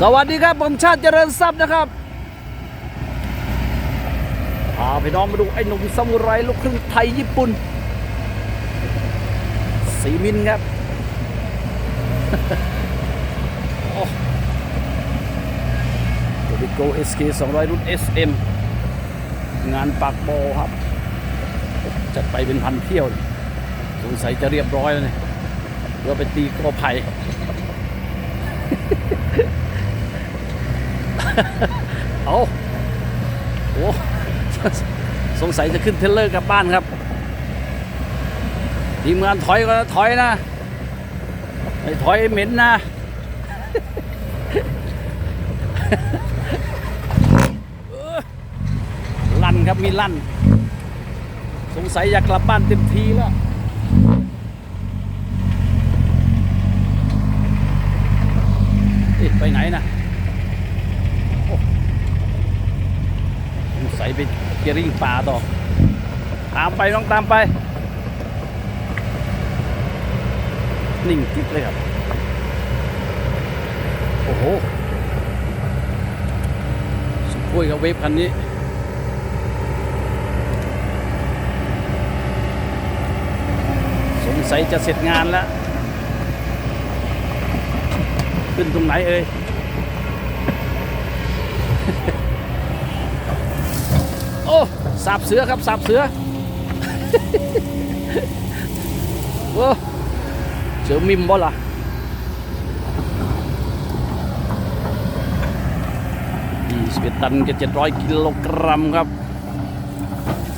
สวัสดีครับผมชาติเจริญทรัพย์นะครับพาพี่น้องมาดูไอ้หนุ่มซามูไรลูกครึ่งไทยญี่ปุ่นสีมินครับโอ้โบิโกเอสเค200รุ่น SM งานปากโบครับ จัดไปเป็นพันเที่ยว สงสัยจะเรียบร้อยแล้วเนี่ยเพื่อไปตีกอไผ่ เอาโอ้สงสัยจะขึ้นเทเลอร์กลับบ้านครับ ทีมงานถอยก็ถอยนะไม่ถอยเหม็นนะ ลั่นครับมีลั่น สงสัยอยากกลับบ้านเต็มทีแล้วไปไหนนะ สงสัย ไปเกียริ่งป่าต่อ ตามไปน้องตามไป นิ่งกิ๊บเลยครับ โอ้โห สุโขยกับเวฟคันนี้สงสัยจะเสร็จงานแล้ว ขึ้นตรงไหนเอ่ย โอ้สับเสือครับสับเสือโอ้เสือมิมบ่ล่ะยี่สิบเอ็ดตันกับเจ็ดร้อยกิโลกรัมครับ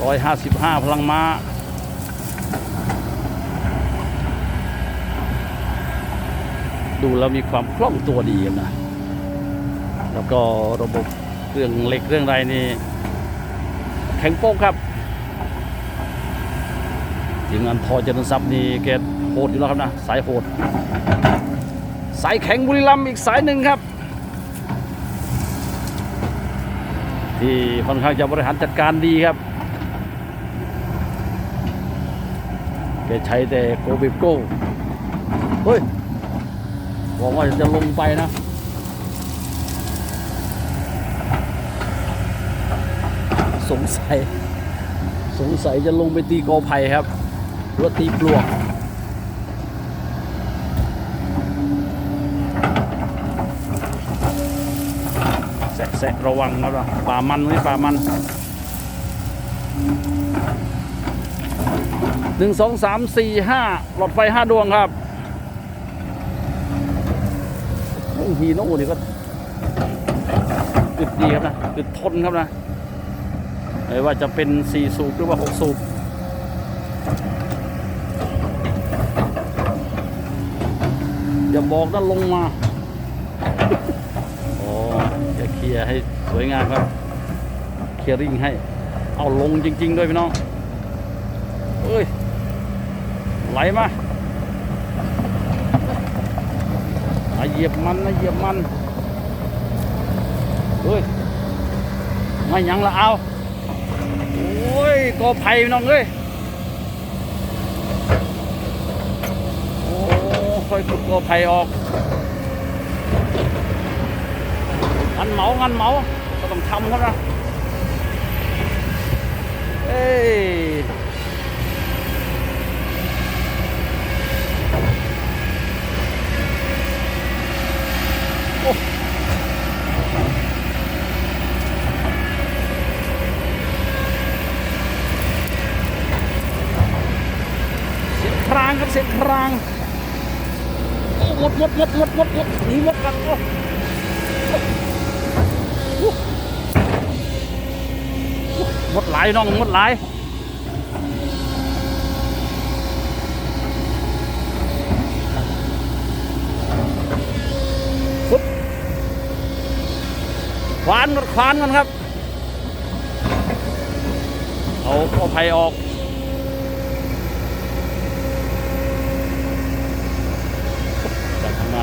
ร้อยห้าสิบห้าพลังม้าดูแล้วมีความคล่องตัวดีนะ แล้วก็ระบบเครื่องเหล็กเครื่องไรนี่ แข็งโป๊กครับทีมงานพอเจริญทรัพย์นี่แกโหดอยู่แล้วครับนะ สายโหด สายแข็งบุรีรัมย์อีกสายหนึ่งครับ ที่ค่อนข้างจะบริหารจัดการดีครับแกใช้แต่โกเบโก้ เฮ้ยบอกว่าจะลงไปนะ สงสัย สงสัยจะลงไปตีกอไผ่ครับหรือว่าตีปลวกแสะระวังครับล่ะป่ามันนี่ป่ามันหนึ่งสองสามสี่ห้าหลอดไฟห้าดวงครับโอ้ฮีโน่นี่ก็อึดดีครับนะอึดทนครับนะ ไม่ว่าจะเป็น 4 สูบหรือว่า 6 สูบอย่าบอกนะลงมาโอ้จะเคลียร์ให้สวยงามครับ เคลียร์ริ่งให้ เอาลงจริง ๆ ด้วยพี่น้องเอ้ย ไหลมาอ่เหยียบมันนะเหยียบมันเฮ้ยไม่ยังละเอา โอ้ยกอไผ่น้องเอ้ยโอ้ค่อยขุดกอไผ่ออกงันเหมางันเหมาก็ต้องทำเขานะเอ้ย โอ้เสียงค รางครับเสียงครางโอ้หมดหมดหมดหมดหมดหมดหนีหมดกันโอ้หมดหลายน้องหมดหลายปุ๊บควานกันควานกันครับ เอาเอาไผ่ออก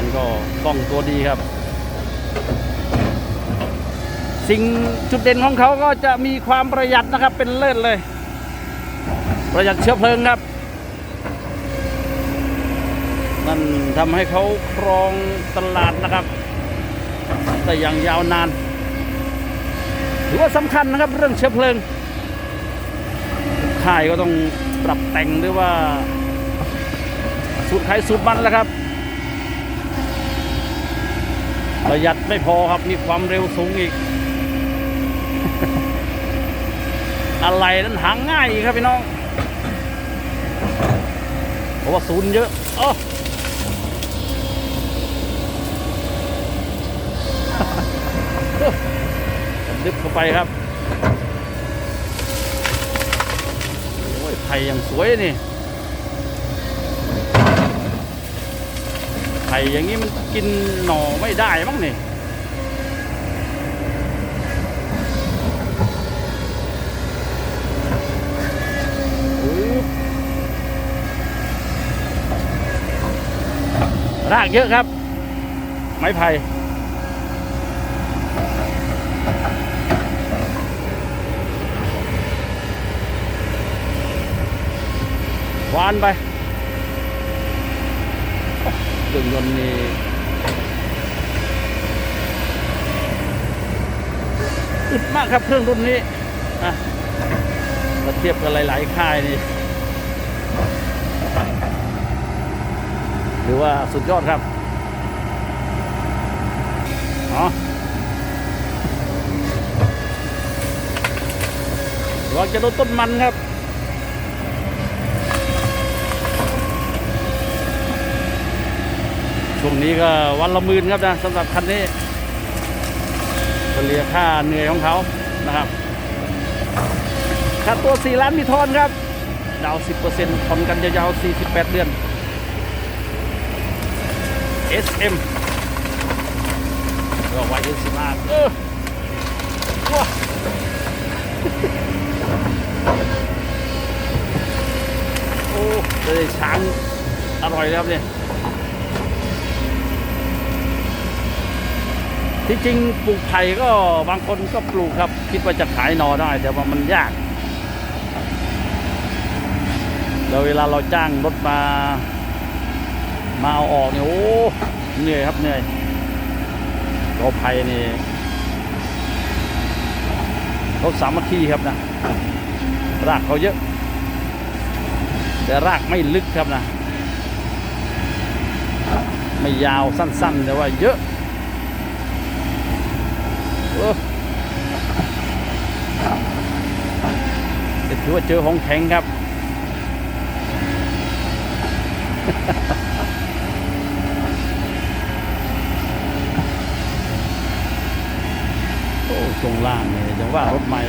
การทำงานก็คล่องตัวดีครับ สิ่งจุดเด่นของเขาก็จะมีความประหยัดนะครับเป็นเลิศเลย ประหยัดเชื้อเพลิงครับนั่นทำให้เขาครองตลาดนะครับได้อย่างยาวนานถือว่าสำคัญนะครับเรื่องเชื้อเพลิงค่ายก็ต้องปรับแต่งหรือว่าสูตรใครสูตรมันแล้วครับ ประหยัดไม่พอครับมีความเร็วสูงอีก อะไรนั้นหาง่ายครับพี่น้อง เพราะว่าศูนย์เยอะอ๋อดึบเข้าไปครับ โอ้ยไผ่ยังสวยนี่ ไผ่อย่างนี้มันกินหน่อไม่ได้มั้งนี่รากเยอะครับ ไม้ไผ่วานไป รื่องยนต์นี่อึดมากครับเครื่องรุ่นนี้อะถ้าเทียบกับหลาย ๆ ค่ายนี่ถือว่าสุดยอดครับอ๋อระวังจะโดนต้นมันครับ ช่วงนี้ก็วันละหมื่นครับนะสำหรับคันนี้เฉลี่ยค่าเหนื่อยของเขานะครับค่าตัว 4 ล้านมีทอนครับ ดาว 10%ผ่อนกันยาวๆ48 เดือน SM ก็ไว้ยืนสิมาเออว้าโอ้เลยช้างอร่อยเลยครับเนี่ย ที่จริงปลูกไผ่ก็บางคนก็ปลูกครับ คิดว่าจะขายนอได้ แต่ว่ามันยากแล้วเวลาเราจ้างรถมา มาเอาออกเนี่ยโอ้เหนื่อยครับเหนื่อยเราไผ่นี่เขาสามัคคีครับนะรากเขาเยอะ แต่รากไม่ลึกครับนะ ไม่ยาวสั้น ๆ แต่ว่าเยอะ ถือว่าเจอของแข็งครับ โอ้ช่วงล่างเนี่ยยังว่ารถใหม่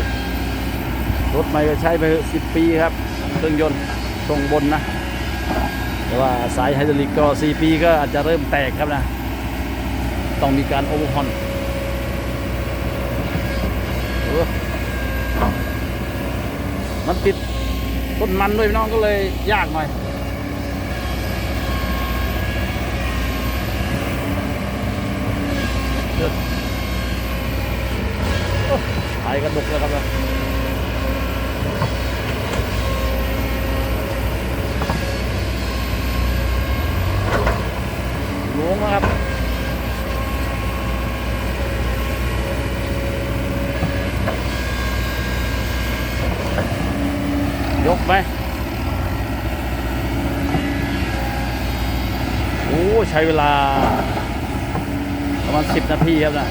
รถใหม่ก็ใช้ไปสิบปีครับ เครื่องยนต์ตรงบนนะ แต่ว่าสายไฮดรอลิกก็สี่ปีก็อาจจะเริ่มแตกครับนะ ต้องมีการโอเวอร์ฮอน เออ มันติดต้นมันด้วยน้องก็เลยยากหน่อยเดี๋ยวอ้หายกระดกแล้วครับนะหลวงแล้วครับ ยกไหมโอ้ใช้เวลา ประมาณสิบนาทีครับนะ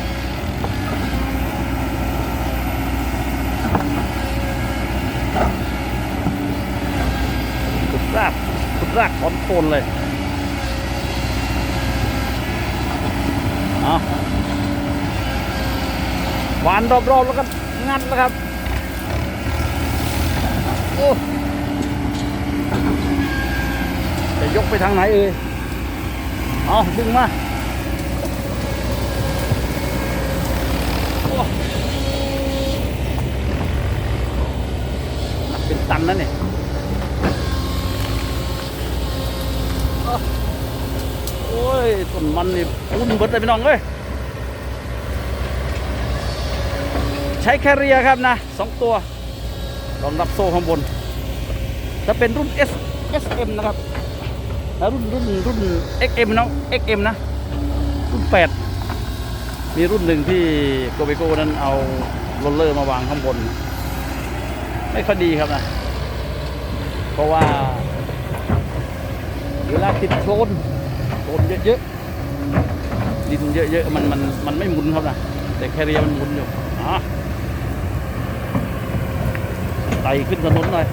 ขุดรากขุดรากถอนโคนเลย เอาหวานรอบๆแล้วก็งัดแล้วครับ โอ้จะยกไปทางไหนเอ่ย เอาดึงมาโอ้เป็นตันนะเนี่ยโอ้ยต้นมันนี่ปุ้นเบิดเลยพี่น้องเอ้ยใช้แคเรียครับนะสองตัวรองรับโซ่ข้างบนถ้าเป็นรุ่น S SM นะครับ แล้วรุ่นรุ่นรุ่น XM เนาะ XM นะ รุ่น 8 มีรุ่นหนึ่งที่โกเบโก้นั้นเอาโรลเลอร์มาวางข้างบน ไม่ค่อยดีครับนะ เพราะว่าเวลาติดโคลนโคลนเยอะๆ ดินเยอะๆ มันมันมันไม่หมุนครับนะ แต่แคเรียมันหมุนอยู่อะไต่ขึ้นถนนหน่อย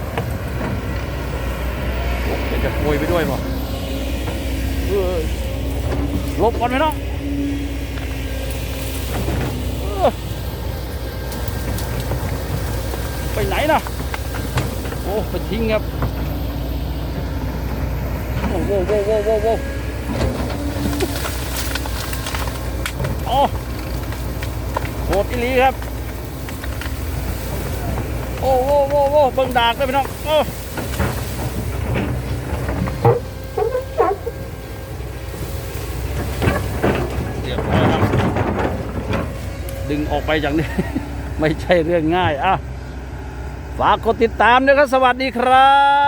เดี๋ยวจะโกยไปด้วยป่ะ ลบก่อนไหมน้องไปไหนนะโอ้ไปทิ้งครับโอ้โหโว้โว้โว้โว้โอ้โหดอีลีครับ โอ้โว้โว้โว้เบิ่งดากเลยพี่น้องโอ้เรียบร้อยครับ ดึงออกไปอย่างนี้ ไม่ใช่เรื่องง่ายอะฝากกดติดตามด้วยครับ สวัสดีครับ